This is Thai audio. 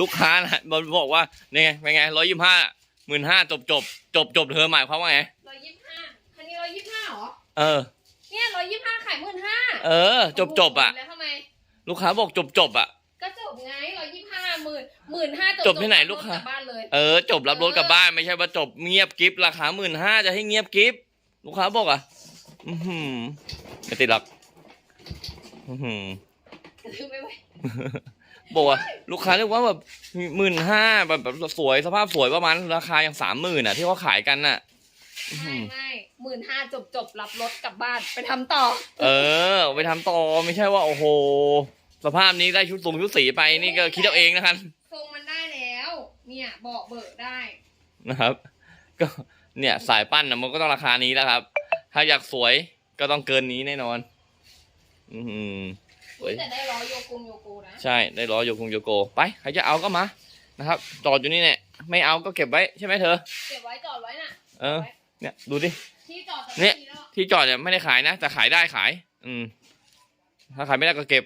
ลูกค้านะมันบอกว่าเนี่ยไงเป็นไงร้อยยี่ห้าหมื่นห้าจบจบจบจบเธอหมายความว่าไงร้อยยี่สิบห้าคันนี้ร้อยยี่สิบห้าเหรอ เออ เนี่ยร้อยยี่สิบห้าขายหมื่นห้าเออ จบจบอะ แล้วทำไม ลูกค้าบอกจบจบอะ ก็จบไงร้อยยี่สิบห้าหมื่นหมื่นห้าจบจบที่ไหนลูกค้าลับบ้านเลย เออ จบรับรถกลับบ้านไม่ใช่ว่าจบเงียบกิฟราคาหมื่นห้าจะให้เงียบกิฟลูกค้าบอกอะ อือหือไม่ติดหรอกอือหือ คือไม่ไหวบอกว่าลูกค้าเรียกว่าแบบหมื่นห้าแบบแบบสวยสภาพสวยประมาณราคาอย่างสามหมื่นอะ ที่เขาขายกันน่ะอื้อหืไม่อไม่หมื่นห้าจบจบรับรถกลับบ้านไปทำต่อ เออเอาไปทำต่อไม่ใช่ว่าโอ้โห สภาพนี้ได้ชุดสูงชุดสีไปนี่ก็คิดเอาเองนะครับ ทรงมันได้แล้ว เนี่ยเบาะเบิกได้ นะครับ ก็เนี่ยสายปั้นนะมันก็ต้องราคานี้แล้วครับ ถ้าอยากสวยก็ต้องเกินนี้แน่นอน อืมสวยแต่ได้ล้อโยกุงโยกูนะใช่ได้ล้อโยกุงโยโกไปใครจะเอาก็มานะครับจอดอยู่นี่เนี่ยไม่เอาก็เก็บไว้ใช่ไหมเธอ เก็บไว้จอดไว้น่ะเออเนี่ยดูดิที่จอดแต่เนี่ยไม่มีแล้วที่จอดเนี่ยไม่ได้ขายนะแต่ขายได้ขาย อืมถ้าขายไม่ได้ก็เก็บ